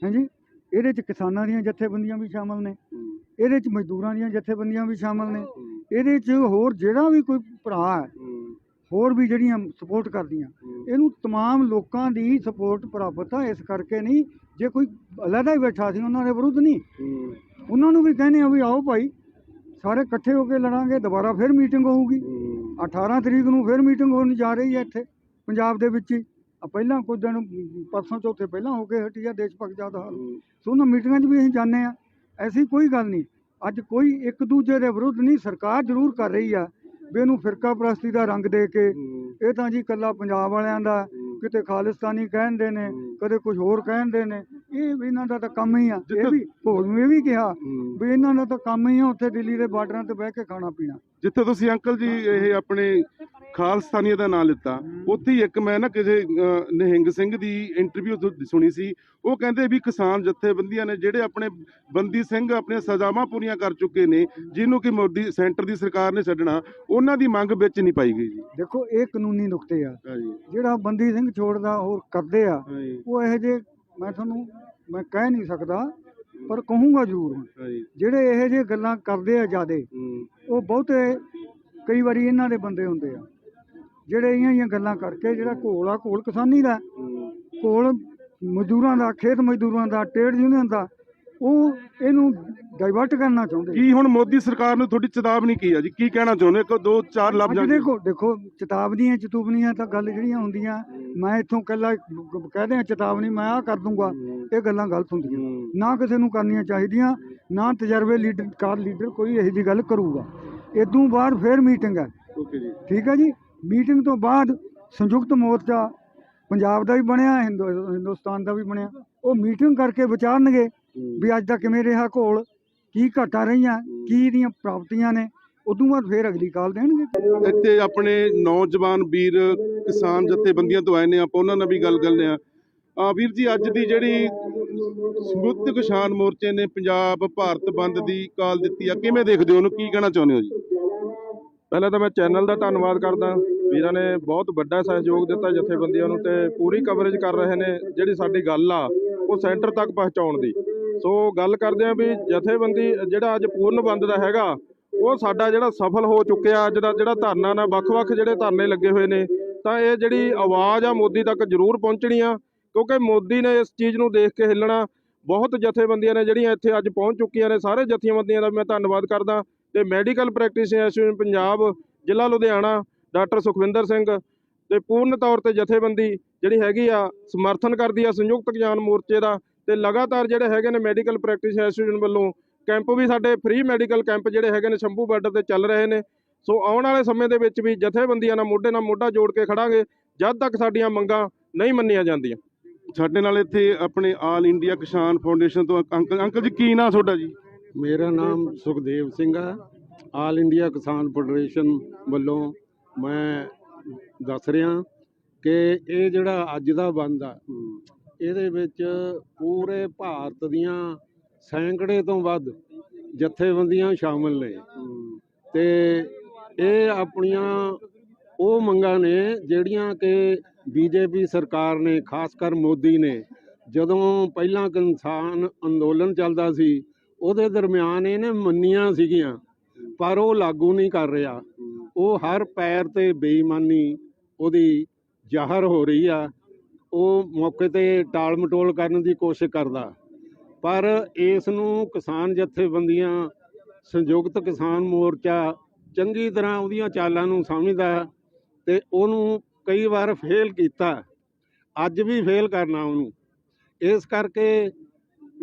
ਹਾਂਜੀ? ਇਹਦੇ ਚ ਕਿਸਾਨਾਂ ਦੀਆਂ ਜਥੇਬੰਦੀਆਂ ਵੀ ਸ਼ਾਮਲ ਨੇ ਹੂੰ, ਇਹਦੇ ਚ ਮਜ਼ਦੂਰਾਂ ਦੀਆਂ ਜਥੇਬੰਦੀਆਂ ਵੀ ਸ਼ਾਮਲ ਨੇ ਹੂੰ, ਇਹਦੇ ਚ ਹੋਰ ਜਿਹੜਾ ਵੀ ਕੋਈ ਭਰਾ ਹੈ ਹੂੰ, ਹੋਰ ਵੀ ਜਿਹੜੀਆਂ ਸਪੋਰਟ ਕਰਦੀਆਂ ਹੂੰ। ਇਹਨੂੰ तमाम ਲੋਕਾਂ ਦੀ ਸਪੋਰਟ ਪ੍ਰਾਪਤ ਆ ਇਸ ਕਰਕੇ ਨਹੀਂ ਜੇ ਕੋਈ ਅਲੱਗਾ ਹੀ ਬੈਠਾ ਸੀ ਉਹਨਾਂ ਦੇ ਵਿਰੁੱਧ ਨਹੀਂ ਹੂੰ, ਉਹਨਾਂ ਨੂੰ ਵੀ ਕਹਿੰਦੇ ਆ ਵੀ ਆਓ ਭਾਈ ਸਾਰੇ ਇਕੱਠੇ ਹੋ ਕੇ ਲੜਾਂਗੇ ਦੁਬਾਰਾ ਫਿਰ ਮੀਟਿੰਗ ਹੋਊਗੀ ਹੂੰ, 18 ਤਰੀਕ ਨੂੰ ਫਿਰ ਮੀਟਿੰਗ ਹੋਣ ਜਾ ਰਹੀ ਹੈ ਇੱਥੇ ਪੰਜਾਬ ਦੇ ਵਿੱਚ ਹੀ ਆ ਪਹਿਲਾਂ ਕੁਝ ਦਿਨ ਪਰਸੋਂ ਚੌਥੇ ਪਹਿਲਾਂ ਹੋ ਕੇ ਹਟੀ ਆ ਦੇਸ਼ ਭਗਤ ਦਾ ਹਾਲ। ਸੋ ਉਹਨਾਂ ਮੀਟਿੰਗਾਂ 'ਚ ਵੀ ਅਸੀਂ ਜਾਂਦੇ ਆ। ਐਸੀ ਕੋਈ ਗੱਲ ਨਹੀਂ। ਅੱਜ ਕੋਈ ਇੱਕ ਦੂਜੇ ਦੇ ਵਿਰੁੱਧ ਨਹੀਂ ਸਰਕਾਰ ਜ਼ਰੂਰ ਕਰ ਰਹੀ ਆ ਵੀ ਇਹਨੂੰ ਫਿਰਕਾ ਪ੍ਰਸਤੀ ਦਾ ਰੰਗ ਦੇ ਕੇ ਇਹ ਤਾਂ ਜੀ ਕੱਲਾ ਪੰਜਾਬ ਵਾਲਿਆਂ ਦਾ ਕਿਤੇ ਖਾਲਿਸਤਾਨੀ ਕਹਿੰਦੇ ਨੇ ਕਦੇ ਕੁਝ ਹੋਰ ਕਹਿੰਦੇ ਨੇ ਇਹ ਵੀ ਇਹਨਾਂ ਦਾ ਤਾਂ ਕੰਮ ਹੀ ਆ। ਇਹ ਵੀ ਭੋਲ ਨੂੰ ਇਹ ਵੀ ਕਿਹਾ। ਵੀ ਇਹਨਾਂ ਦਾ ਤਾਂ ਕੰਮ ਹੀ ਆ ਉੱਥੇ ਦਿੱਲੀ ਦੇ ਬਾਰਡਰਾਂ ਤੇ ਬਹਿ ਕੇ ਖਾਣਾ ਪੀਣਾ। ਜਿੱਥੇ ਤੁਸੀਂ ਅੰਕਲ ਜੀ ਇਹ ਆਪਣੇ ਖਾਲਸਤਾਨੀਆਂ ਦਾ ਨਾਮ ਲਿੱਤਾ ਉੱਥੇ ਇੱਕ ਮੈਂ ਨਾ ਕਿਸੇ ਨਿਹੰਗ ਸਿੰਘ ਦੀ ਇੰਟਰਵਿਊ ਸੁਣੀ ਸੀ। ਉਹ ਕਹਿੰਦੇ ਵੀ ਕਿਸਾਨ ਜਥੇਬੰਦੀਆਂ ਨੇ ਜਿਹੜੇ ਆਪਣੇ ਬੰਦੀ ਸਿੰਘ ਆਪਣੀਆਂ ਸਜ਼ਾਵਾਂ ਪੂਰੀਆਂ ਕਰ ਚੁੱਕੇ ਨੇ ਜਿਹਨੂੰ ਕਿ ਮੋਦੀ ਸੈਂਟਰ ਦੀ ਸਰਕਾਰ ਨੇ ਛੱਡਣਾ ਉਹਨਾਂ ਦੀ ਮੰਗ ਵਿੱਚ ਨਹੀਂ ਪਾਈ ਗਈ ਜੀ। ਦੇਖੋ ਇਹ ਕਾਨੂੰਨੀ ਨੁਕਤੇ ਆ। ਜਿਹੜਾ ਬੰਦੀ ਸਿੰਘ ਛੋੜਦਾ ਹੋਰ ਕਰਦੇ ਆ ਉਹ ਇਹੋ ਜਿਹੇ ਮੈਂ ਤੁਹਾਨੂੰ ਮੈਂ ਕਹਿ ਨਹੀਂ ਸਕਦਾ ਪਰ ਕਹੂੰਗਾ ਜ਼ਰੂਰ ਜਿਹੜੇ ਇਹੋ ਜਿਹੇ ਗੱਲਾਂ ਕਰਦੇ ਆ ਜਿਆਦੇ ਉਹ ਬਹੁਤੇ ਕਈ ਵਾਰੀ ਇਹਨਾਂ ਦੇ ਬੰਦੇ ਹੁੰਦੇ ਆ। ਜਿਹੜੇ ਇਹੀਆਂ ਜਿਹੀਆਂ ਗੱਲਾਂ ਕਰਕੇ ਜਿਹੜਾ ਘੋਲ ਆ ਘੋਲ ਕਿਸਾਨੀ ਦਾ। ਘੋਲ ਮਜ਼ਦੂਰਾਂ ਦਾ ਖੇਤ ਮਜ਼ਦੂਰਾਂ ਦਾ ਟ੍ਰੇਡ ਯੂਨੀਅਨ ਦਾ ਉਹ ਇਹਨੂੰ ਡਾਈਵਰਟ ਕਰਨਾ ਚਾਹੁੰਦੇ ਕੀ ਹੁਣ ਮੋਦੀ ਸਰਕਾਰ ਨੂੰ ਤੁਹਾਡੀ ਚੇਤਾਵਨੀ ਕੀ ਆ ਜੀ? ਕੀ ਕਹਿਣਾ ਚਾਹੁੰਦੇ ਇੱਕ ਦੋ ਚਾਰ ਲੱਭ ਜਾਂਦੇ ਦੇਖੋ ਦੇਖੋ ਚੇਤਾਵਨੀਆਂ ਚਤੂਵਨੀਆਂ ਤਾਂ ਗੱਲ ਜਿਹੜੀਆਂ ਹੁੰਦੀਆਂ ਮੈਂ ਇੱਥੋਂ ਕੱਲਾ ਕਹਦੇ ਆ ਚੇਤਾਵਨੀ ਮੈਂ ਆ ਕਰ ਦੂੰਗਾ। ਇਹ ਗੱਲਾਂ ਗਲਤ ਹੁੰਦੀਆਂ। ਨਾ ਕਿਸੇ ਨੂੰ ਕਰਨੀਆਂ ਚਾਹੀਦੀਆਂ ਨਾ ਤਜਰਬੇ ਲੀਡਰ ਕਾਰ ਲੀਡਰ ਕੋਈ ਇਹੋ ਜਿਹੀ ਗੱਲ ਕਰੂਗਾ। ਇਦੋਂ ਬਾਅਦ ਫੇਰ ਮੀਟਿੰਗ ਹੈ। ਜੀ। ਠੀਕ ਹੈ ਜੀ? ਮੀਟਿੰਗ ਤੋਂ ਬਾਅਦ ਸੰਯੁਕਤ ਮੋਰਚਾ ਪੰਜਾਬ ਦਾ ਵੀ ਬਣਿਆ ਹਿੰਦੂ ਹਿੰਦੁਸਤਾਨ ਦਾ ਵੀ ਬਣਿਆ। ਉਹ ਮੀਟਿੰਗ ਕਰਕੇ ਵਿਚਾਰਨਗੇ ਵੀ ਅੱਜ ਦਾ ਕਿਵੇਂ ਰਿਹਾ ਘੋਲ ਕੀ ਘਾਟਾਂ ਰਹੀਆਂ ਕੀ ਇਹਦੀਆਂ ਪ੍ਰਾਪਤੀਆਂ ਨੇ। ਉਦੋਂ ਬਾਅਦ ਫੇਰ ਅਗਲੀ ਕਾਲ ਦੇਣਗੇ। ਇੱਥੇ ਆਪਣੇ ਨੌਜਵਾਨ ਵੀਰ ਕਿਸਾਨ ਜਥੇਬੰਦੀਆਂ ਤੋਂ ਆਏ ਨੇ ਆਪਾਂ ਉਹਨਾਂ ਨਾਲ ਵੀ ਗੱਲ ਕਰਦੇ ਆ। ਆ ਵੀਰ ਜੀ ਅੱਜ ਦੀ ਜਿਹੜੀ ਸੰਯੁਕਤ ਕਿਸਾਨ ਮੋਰਚੇ ਨੇ ਪੰਜਾਬ ਭਾਰਤ ਬੰਦ ਦੀ ਕਾਲ ਦਿੱਤੀ ਆ ਕਿਵੇਂ ਦੇਖਦੇ ਹੋ ਉਹਨੂੰ? ਕੀ ਕਹਿਣਾ ਚਾਹੁੰਦੇ ਹੋ ਜੀ? ਪਹਿਲਾਂ ਤਾਂ ਮੈਂ ਚੈਨਲ ਦਾ ਧੰਨਵਾਦ ਕਰਦਾ। ਵੀਰਾਂ ਨੇ ਬਹੁਤ ਵੱਡਾ ਸਹਿਯੋਗ ਦਿੱਤਾ ਜਥੇਬੰਦੀਆਂ ਨੂੰ ਤੇ ਪੂਰੀ ਕਵਰੇਜ ਕਰ ਰਹੇ ਨੇ ਜਿਹੜੀ ਸਾਡੀ ਗੱਲ ਆ ਉਹ ਸੈਂਟਰ ਤੱਕ ਪਹੁੰਚਾਉਣ ਦੀ। ਸੋ ਗੱਲ ਕਰਦੇ ਆ ਵੀ ਜਥੇਬੰਦੀ ਜਿਹੜਾ ਅੱਜ ਪੂਰਨ ਬੰਦ ਦਾ ਹੈਗਾ ਉਹ ਸਾਡਾ ਜਿਹੜਾ ਸਫਲ ਹੋ ਚੁੱਕਿਆ ਅੱਜ ਦਾ ਜਿਹੜਾ ਧਰਨਾ ਨਾ, ਵੱਖ-ਵੱਖ ਜਿਹੜੇ ਧਰਨੇ ਲੱਗੇ ਹੋਏ ਨੇ, ਤਾਂ ਇਹ ਜਿਹੜੀ ਆਵਾਜ਼ ਆ ਮੋਦੀ ਤੱਕ ਜ਼ਰੂਰ ਪਹੁੰਚਣੀ ਆ, ਕਿਉਂਕਿ ਮੋਦੀ ਨੇ ਇਸ ਚੀਜ਼ ਨੂੰ ਦੇਖ ਕੇ ਹਿੱਲਣਾ, ਬਹੁਤ ਜਥੇਬੰਦੀਆਂ ਨੇ ਜਿਹੜੀਆਂ ਇੱਥੇ ਅੱਜ ਪਹੁੰਚ ਚੁੱਕੀਆਂ ਨੇ, ਸਾਰੇ ਜਥੇਬੰਦੀਆਂ ਦਾ ਮੈਂ ਧੰਨਵਾਦ ਕਰਦਾ, ਤੇ ਮੈਡੀਕਲ ਪ੍ਰੈਕਟਿਸ ਐਸੋਸੀਏਸ਼ਨ ਪੰਜਾਬ, ਜ਼ਿਲ੍ਹਾ ਲੁਧਿਆਣਾ, ਡਾਕਟਰ ਸੁਖਵਿੰਦਰ ਸਿੰਘ, ਤੇ ਪੂਰਨ ਤੌਰ ਤੇ ਜਥੇਬੰਦੀ ਜਿਹੜੀ ਹੈਗੀ ਆ, ਸਮਰਥਨ ਕਰਦੀ ਆ ਸੰਯੁਕਤ ਕਿਸਾਨ ਮੋਰਚੇ ਦਾ, ਤੇ ਲਗਾਤਾਰ ਜਿਹੜੇ ਹੈਗੇ ਨੇ ਮੈਡੀਕਲ ਪ੍ਰੈਕਟਿਸ ਐਸੋਸੀਏਸ਼ਨ ਵੱਲੋਂ ਕੈਂਪ ਵੀ ਸਾਡੇ ਫ੍ਰੀ ਮੈਡੀਕਲ ਕੈਂਪ ਜਿਹੜੇ ਹੈਗੇ ਨੇ ਸ਼ੰਭੂ ਬਾਰਡਰ ਤੇ ਚੱਲ ਰਹੇ ਨੇ। ਸੋ ਆਉਣ ਵਾਲੇ ਸਮੇਂ ਦੇ ਵਿੱਚ ਵੀ ਜਥੇਬੰਦੀਆਂ ਨਾਲ ਮੋਢੇ ਨਾਲ ਮੋਢਾ ਜੋੜ ਕੇ ਖੜਾਂਗੇ ਜਦ ਤੱਕ ਸਾਡੀਆਂ ਮੰਗਾਂ ਨਹੀਂ ਮੰਨੀਆਂ ਜਾਂਦੀਆਂ। ਸਾਡੇ ਨਾਲ ਇੱਥੇ ਆਪਣੇ ਆਲ ਇੰਡੀਆ ਕਿਸਾਨ ਫਾਊਂਡੇਸ਼ਨ ਤੋਂ ਅੰਕਲ ਅੰਕਲ ਜੀ ਕੀ ਨਾਂ ਤੁਹਾਡਾ ਜੀ? ਮੇਰਾ ਨਾਮ ਸੁਖਦੇਵ ਸਿੰਘ ਹੈ ਆਲ ਇੰਡੀਆ ਕਿਸਾਨ ਫੈਡਰੇਸ਼ਨ ਵੱਲੋਂ ਮੈਂ ਦੱਸ ਰਿਹਾ ਕਿ ਇਹ ਜਿਹੜਾ ਅੱਜ ਦਾ ਬੰਦ ਆ ਇਹਦੇ ਵਿੱਚ ਪੂਰੇ ਭਾਰਤ ਦੀਆਂ ਸੈਂਕੜੇ ਤੋਂ ਵੱਧ ਜਥੇਬੰਦੀਆਂ ਸ਼ਾਮਲ ਨੇ। ਤੇ ਇਹ ਆਪਣੀਆਂ ਉਹ ਮੰਗਾਂ ਨੇ ਜਿਹੜੀਆਂ ਕਿ ਬੀਜੇਪੀ ਸਰਕਾਰ ਨੇ, ਖਾਸ ਕਰ ਮੋਦੀ ਨੇ, ਜਦੋਂ ਪਹਿਲਾਂ ਕਿਸਾਨ ਅੰਦੋਲਨ ਚੱਲਦਾ ਸੀ, ਉਹਦੇ ਦਰਮਿਆਨ ਇਹਨੇ ਮੰਨੀਆਂ ਸੀਗੀਆਂ, ਪਰ ਉਹ ਲਾਗੂ ਨਹੀਂ ਕਰ ਰਿਹਾ। ਉਹ ਹਰ ਪੈਰ ਤੇ ਬੇਈਮਾਨੀ, ਉਹਦੀ ਜ਼ਾਹਰ ਹੋ ਰਹੀ ਆ। ਉਹ ਮੌਕੇ ਤੇ ਟਾਲ ਮਟੋਲ ਕਰਨ ਦੀ ਕੋਸ਼ਿਸ਼ ਕਰਦਾ। ਪਰ ਇਸ ਨੂੰ ਕਿਸਾਨ ਜਥੇਬੰਦੀਆਂ, ਸੰਯੁਕਤ ਕਿਸਾਨ ਮੋਰਚਾ ਚੰਗੀ ਤਰ੍ਹਾਂ ਉਹਦੀਆਂ ਚਾਲਾਂ ਨੂੰ ਸਮਝਦਾ ਤੇ ਉਹਨੂੰ ਕਈ ਵਾਰ ਫੇਲ ਕੀਤਾ। ਅੱਜ ਵੀ ਫੇਲ ਕਰਨਾ ਉਹਨੂੰ। ਇਸ ਕਰਕੇ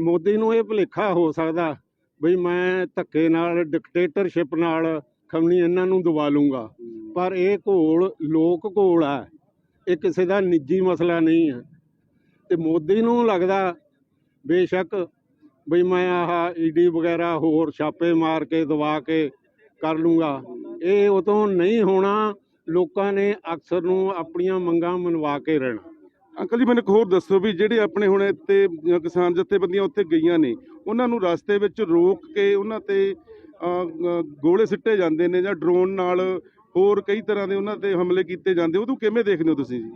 ਮੋਦੀ ਨੂੰ ਇਹ ਭੁਲੇਖਾ ਹੋ ਸਕਦਾ ਵੀ ਮੈਂ ਧੱਕੇ ਨਾਲ ਡਿਕਟੇਟਰਸ਼ਿਪ ਨਾਲ ਖਮਣੀ ਇਹਨਾਂ ਨੂੰ ਦਵਾ ਲੂੰਗਾ। ਪਰ ਇਹ ਘੋਲ ਲੋਕ ਘੋਲ ਆ। ਇਹ ਕਿਸੇ ਦਾ ਨਿੱਜੀ ਮਸਲਾ ਨਹੀਂ ਹੈ। ਤੇ ਮੋਦੀ ਨੂੰ ਲੱਗਦਾ ਬੇਸ਼ੱਕ ਬਈ ਮੈਂ ਆਹ ਈਡੀ ਵਗੈਰਾ ਹੋਰ ਛਾਪੇ ਮਾਰ ਕੇ ਦਵਾ ਕੇ ਕਰ ਲੂੰਗਾ। ਇਹ ਉਦੋਂ ਨਹੀਂ ਹੋਣਾ, ਲੋਕਾਂ ਨੇ ਅਕਸਰ ਨੂੰ ਆਪਣੀਆਂ ਮੰਗਾਂ ਮਨਵਾ ਕੇ ਰਹਿਣਾ। ਅੰਕਲ ਜੀ, ਮੈਨੂੰ ਇੱਕ ਹੋਰ ਦੱਸੋ ਵੀ ਜਿਹੜੇ ਆਪਣੇ ਹੁਣ ਇੱਥੇ ਕਿਸਾਨ ਜਥੇਬੰਦੀਆਂ ਉੱਥੇ ਗਈਆਂ ਨੇ, ਉਹਨਾਂ ਨੂੰ ਰਸਤੇ ਵਿੱਚ ਰੋਕ ਕੇ ਉਹਨਾਂ ਤੇ ਗੋਲੇ ਸਿੱਟੇ ਜਾਂਦੇ ਨੇ ਜਾਂ ਡਰੋਨ ਨਾਲ ਹੋਰ ਕਈ ਤਰ੍ਹਾਂ ਦੇ ਉਹਨਾਂ ਤੇ ਹਮਲੇ ਕੀਤੇ ਜਾਂਦੇ ਉਹਨੂੰ ਕਿਵੇਂ ਦੇਖਦੇ ਹੋ ਤੁਸੀਂ ਜੀ?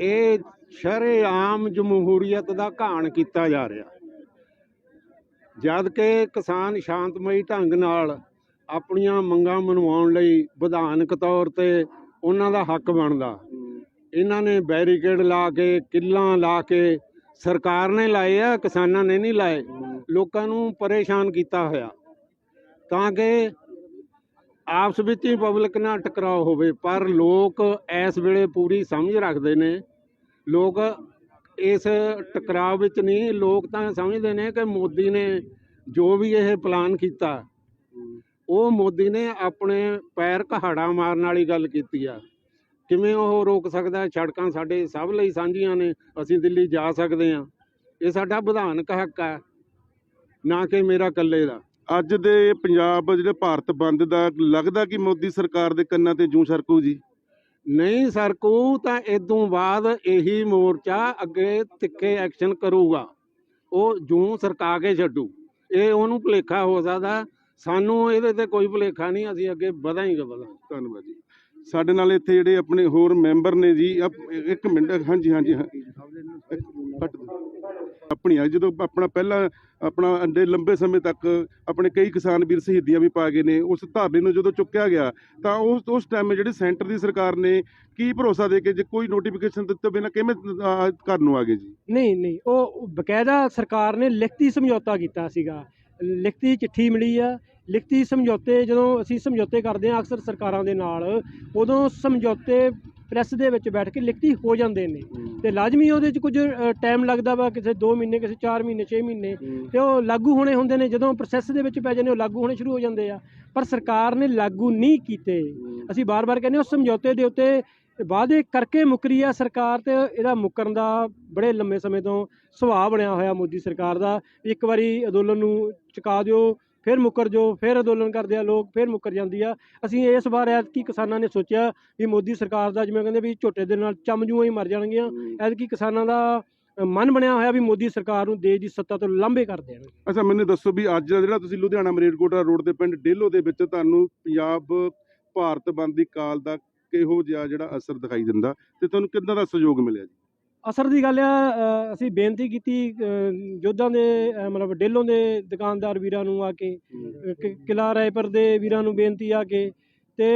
ਇਹ ਸ਼ਰੇਆਮ ਜਮਹੂਰੀਅਤ ਦਾ ਘਾਣ ਕੀਤਾ ਜਾ ਰਿਹਾ। ਜਦ ਕਿ ਕਿਸਾਨ ਸ਼ਾਂਤਮਈ ਢੰਗ ਨਾਲ ਆਪਣੀਆਂ ਮੰਗਾਂ ਮਨਵਾਉਣ ਲਈ ਵਿਧਾਨਕ ਤੌਰ ਤੇ ਉਹਨਾਂ ਦਾ ਹੱਕ ਬਣਦਾ। ਇਹਨਾਂ ਨੇ ਬੈਰੀਕੇਡ ਲਾ ਕੇ, ਕਿੱਲਾਂ ਲਾ ਕੇ ਸਰਕਾਰ ਨੇ ਲਾਏ ਆ, ਕਿਸਾਨਾਂ ਨੇ ਨਹੀਂ ਲਾਏ। ਲੋਕਾਂ ਨੂੰ ਪਰੇਸ਼ਾਨ ਕੀਤਾ ਹੋਇਆ। ਤਾਂ ਕਿ ਆਪਸ ਵਿੱਚ ਹੀ ਪਬਲਿਕ ਨਾਲ ਟਕਰਾਅ ਹੋਵੇ, ਪਰ ਲੋਕ ਇਸ ਵੇਲੇ ਪੂਰੀ ਸਮਝ ਰੱਖਦੇ ਨੇ। ਲੋਕ ਇਸ ਟਕਰਾਅ ਵਿੱਚ ਨਹੀਂ, ਲੋਕ ਤਾਂ ਸਮਝਦੇ ਨੇ ਕਿ ਮੋਦੀ ਨੇ ਜੋ ਵੀ ਇਹ ਪਲਾਨ ਕੀਤਾ, ਉਹ ਮੋਦੀ ਨੇ ਆਪਣੇ ਪੈਰ ਕਹਾੜਾ ਮਾਰਨ ਵਾਲੀ ਗੱਲ ਕੀਤੀ ਆ। ਕਿਵੇਂ ਉਹ ਰੋਕ ਸਕਦਾ ਸੜਕਾਂ ਸਾਡੇ ਸਭ ਲਈ ਸਾਂਝੀਆਂ ਨੇ, ਅਸੀਂ ਦਿੱਲੀ ਜਾ ਸਕਦੇ ਹਾਂ। ਇਹ ਸਾਡਾ ਵਿਧਾਨਕ ਹੱਕ ਹੈ, ਨਾ ਕਿ ਮੇਰਾ ਇਕੱਲੇ ਦਾ। ਅੱਜ ਦੇ ਪੰਜਾਬ ਜਿਹੜੇ ਭਾਰਤ ਬੰਦ ਦਾ ਲੱਗਦਾ ਕਿ ਮੋਦੀ ਸਰਕਾਰ ਦੇ ਕੰਨਾਂ ਤੇ ਜੂੰ ਸਰਕੂ ਜੀ? ਨਹੀਂ ਸਰਕੂ ਤਾਂ ਇਦੋਂ ਬਾਅਦ ਇਹੀ ਮੋਰਚਾ ਅੱਗੇ ਤਿੱਖੇ ਐਕਸ਼ਨ ਕਰੂਗਾ। ਉਹ ਜੂੰ ਸਰਕਾ ਕੇ ਛੱਡੂ। ਇਹ ਉਹਨੂੰ ਭੁਲੇਖਾ ਹੋ ਸਕਦਾ। ਸਾਨੂੰ ਇਹਦੇ ਤੇ ਕੋਈ ਭੁਲੇਖਾ ਨਹੀਂ ਅਸੀਂ ਅੱਗੇ ਵਧਾਂਗੇ ਵਧਾਂਗੇ ਧੰਨਵਾਦ ਜੀ। ਸਾਡੇ ਨਾਲ ਇੱਥੇ ਜਿਹੜੇ ਆਪਣੇ ਹੋਰ ਮੈਂਬਰ ਨੇ ਜੀ ਇੱਕ ਮਿੰਟ ਹਾਂਜੀ ਹਾਂਜੀ ਹਾਂ। ਆਪਣੀ ਜਦੋਂ ਆਪਣਾ ਪਹਿਲਾਂ ਆਪਣਾ ਅੰਡੇ ਲੰਬੇ ਸਮੇਂ ਤੱਕ ਆਪਣੇ ਕਈ ਕਿਸਾਨ ਵੀਰ ਸ਼ਹੀਦੀਆਂ ਵੀ ਪਾ ਗਏ ਨੇ। ਉਸ ਧਾਰਨੇ ਨੂੰ ਜਦੋਂ ਚੁੱਕਿਆ ਗਿਆ ਤਾਂ ਉਸ ਉਸ ਟਾਈਮ ਜਿਹੜੇ ਸੈਂਟਰ ਦੀ ਸਰਕਾਰ ਨੇ ਕੀ ਭਰੋਸਾ ਦੇ ਕੇ ਜੇ ਕੋਈ ਨੋਟੀਫਿਕੇਸ਼ਨ ਦਿੱਤੇ ਬਿਨਾਂ ਕਿਵੇਂ ਅਹ, ਕਰਨ ਨੂੰ ਆ ਗਏ ਜੀ? ਨਹੀਂ ਨਹੀਂ ਉਹ ਬਕਾਇਦਾ ਸਰਕਾਰ ਨੇ ਲਿਖਤੀ ਸਮਝੌਤਾ ਕੀਤਾ ਸੀਗਾ। ਲਿਖਤੀ ਚਿੱਠੀ ਮਿਲੀ ਆ। ਲਿਖਤੀ ਸਮਝੌਤੇ ਜਦੋਂ ਅਸੀਂ ਸਮਝੌਤੇ ਕਰਦੇ ਹਾਂ ਅਕਸਰ ਸਰਕਾਰਾਂ ਦੇ ਨਾਲ ਉਦੋਂ ਸਮਝੌਤੇ ਪ੍ਰੈਸ ਦੇ ਵਿੱਚ ਬੈਠ ਕੇ ਲਿਖਤੀ ਹੋ ਜਾਂਦੇ ਨੇ। ਤੇ ਲਾਜ਼ਮੀ ਉਹਦੇ 'ਚ ਕੁਝ ਟਾਈਮ ਲੱਗਦਾ ਵਾ ਕਿਸੇ 2 ਮਹੀਨੇ ਕਿਸੇ 4 ਮਹੀਨੇ 6 ਮਹੀਨੇ। ਤੇ ਉਹ ਲਾਗੂ ਹੋਣੇ ਹੁੰਦੇ ਨੇ ਜਦੋਂ ਪ੍ਰੋਸੈਸ ਦੇ ਵਿੱਚ ਪੈ ਜਾਂਦੇ ਉਹ ਲਾਗੂ ਹੋਣੇ ਸ਼ੁਰੂ ਹੋ ਜਾਂਦੇ ਆ। ਪਰ ਸਰਕਾਰ ਨੇ ਲਾਗੂ ਨਹੀਂ ਕੀਤੇ। ਅਸੀਂ ਬਾਰ-ਬਾਰ ਕਹਿੰਦੇ ਹਾਂ, ਉਸ ਸਮਝੌਤੇ ਦੇ ਉੱਤੇ ਵਾਅਦੇ ਕਰਕੇ ਮੁਕਰੀ ਆ ਸਰਕਾਰ ਤੇ ਇਹਦਾ ਮੁਕਰਨ ਦਾ ਬੜੇ ਲੰਮੇ ਸਮੇਂ ਤੋਂ ਸੁਭਾਅ ਬਣਿਆ ਹੋਇਆ ਮੋਦੀ ਸਰਕਾਰ ਦਾ। ਵੀ ਇੱਕ ਵਾਰੀ ਅੰਦੋਲਨ ਨੂੰ ਚੁਕਾ ਦਿਓ। ਫਿਰ ਮੁਕਰ ਜੋ ਫਿਰ ਅੰਦੋਲਨ ਕਰਦੇ ਆ ਲੋਕ ਫਿਰ ਮੁਕਰ ਜਾਂਦੀ ਆ। ਅਸੀਂ ਇਸ ਵਾਰ ਐਤਕੀ ਕਿਸਾਨਾਂ ਨੇ ਸੋਚਿਆ ਵੀ ਮੋਦੀ ਸਰਕਾਰ ਦਾ ਜਿਵੇਂ ਕਹਿੰਦੇ ਵੀ ਝੋਟੇ ਦੇ ਨਾਲ ਚਮਜੂਆਂ ਹੀ ਮਰ ਜਾਣਗੀਆਂ। ਐਤਕੀ ਕਿਸਾਨਾਂ ਦਾ ਮਨ ਬਣਿਆ ਹੋਇਆ ਵੀ ਮੋਦੀ ਸਰਕਾਰ ਨੂੰ ਦੇਸ਼ ਦੀ ਸੱਤਾ ਤੋਂ ਲਾਂਭੇ ਕਰ ਦੇਣ। ਅੱਛਾ ਮੈਨੂੰ ਦੱਸੋ ਵੀ ਅੱਜ ਜਿਹੜਾ ਤੁਸੀਂ ਲੁਧਿਆਣਾ ਮਰੇਟਕੋਟਾ ਰੋਡ ਦੇ ਪਿੰਡ ਡੇਲੋ ਦੇ ਵਿੱਚ ਤੁਹਾਨੂੰ ਪੰਜਾਬ ਭਾਰਤ ਬੰਦ ਦੀ ਕਾਲ ਦਾ ਕਿਹੋ ਜਿਹਾ ਜਿਹੜਾ ਅਸਰ ਦਿਖਾਈ ਦਿੰਦਾ ਤੇ ਤੁਹਾਨੂੰ ਕਿੱਦਾਂ ਦਾ ਸਹਿਯੋਗ ਮਿਲਿਆ ਜੀ? ਅਸਰ ਦੀ ਗੱਲ ਆ ਅਸੀਂ ਬੇਨਤੀ ਕੀਤੀ ਅ, ਯੋਧਾਂ ਦੇ ਮਤਲਬ ਡੇਲੋਂ ਦੇ ਦੁਕਾਨਦਾਰ ਵੀਰਾਂ ਨੂੰ ਆ ਕੇ ਅ, ਕਿਲ੍ਹਾ ਰਾਏਪੁਰ ਦੇ ਵੀਰਾਂ ਨੂੰ ਬੇਨਤੀ ਆ ਕੇ ਤੇ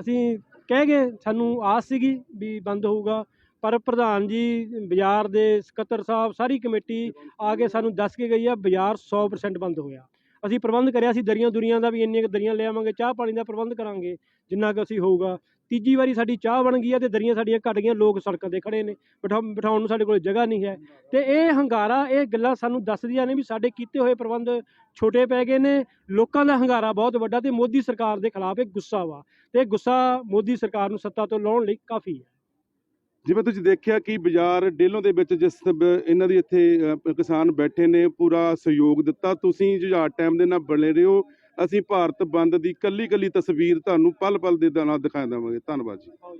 ਅਸੀਂ ਕਹਿ ਗਏ ਸਾਨੂੰ ਆਸ ਸੀਗੀ ਵੀ ਬੰਦ ਹੋਊਗਾ ਪਰ ਪ੍ਰਧਾਨ ਜੀ ਬਾਜ਼ਾਰ ਦੇ ਸਕੱਤਰ ਸਾਹਿਬ ਸਾਰੀ ਕਮੇਟੀ ਆ ਕੇ ਸਾਨੂੰ ਦੱਸ ਕੇ ਗਈ ਆ ਬਾਜ਼ਾਰ 100% ਬੰਦ ਹੋਇਆ। ਅਸੀਂ ਪ੍ਰਬੰਧ ਕਰਿਆ ਸੀ, ਦਰੀਆਂ ਦੁਰੀਆਂ ਦਾ ਵੀ ਇੰਨੀਆਂ ਕੁ ਦਰੀਆਂ ਲਿਆਵਾਂਗੇ ਚਾਹ ਪਾਣੀ ਦਾ ਪ੍ਰਬੰਧ ਕਰਾਂਗੇ, ਜਿੰਨਾ ਕੁ ਅਸੀਂ ਹੋਊਗਾ। ਤੀਜੀ ਵਾਰੀ ਸਾਡੀ ਚਾਹ ਬਣ ਗਈ ਆ ਤੇ ਦਰੀਆਂ ਸਾਡੀਆਂ ਘਟ ਗਈਆਂ, ਲੋਕ ਸੜਕਾਂ ਤੇ ਖੜੇ ਨੇ, ਬਿਠਾ, ਬਿਠਾਉਣ ਨੂੰ ਸਾਡੇ ਕੋਲ ਜਗ੍ਹਾ ਨਹੀਂ ਹੈ। ਤੇ ਇਹ ਹੰਗਾਰਾ, ਇਹ ਗੱਲਾਂ ਸਾਨੂੰ ਦੱਸਦੀਆਂ ਨੇ ਵੀ ਸਾਡੇ ਕੀਤੇ ਹੋਏ ਪ੍ਰਬੰਧ ਛੋਟੇ ਪੈ ਗਏ ਨੇ, ਲੋਕਾਂ ਦਾ ਹੰਗਾਰਾ ਬਹੁਤ ਵੱਡਾ ਤੇ ਮੋਦੀ ਸਰਕਾਰ ਦੇ ਖਿਲਾਫ ਇਹ ਗੁੱਸਾ ਵਾ। ਤੇ ਇਹ ਗੁੱਸਾ ਮੋਦੀ ਸਰਕਾਰ ਨੂੰ ਸੱਤਾ ਤੋਂ ਲਾਉਣ ਲਈ ਕਾਫੀ ਹੈ। ਜਿਵੇਂ ਤੁਸੀਂ ਦੇਖਿਆ ਕਿ ਬਾਜ਼ਾਰ ਡੇਲੋਂ ਦੇ ਵਿੱਚ ਜਿਸ ਇਹਨਾਂ ਦੀ ਇੱਥੇ ਕਿਸਾਨ ਬੈਠੇ ਨੇ, ਪੂਰਾ ਸਹਿਯੋਗ ਦਿੱਤਾ, ਤੁਸੀਂ ਜੁਝਾਰ ਟਾਈਮ ਦੇ ਨਾਲ ਬਣੇ ਰਹੋ, ਅਸੀਂ ਭਾਰਤ ਬੰਦ ਦੀ ਕੱਲੀ ਕੱਲੀ ਤਸਵੀਰ ਤੁਹਾਨੂੰ ਪਲ ਪਲ ਦੇ ਨਾਲ ਦਿਖਾ ਦੇਵਾਂਗੇ। ਧੰਨਵਾਦ ਜੀ।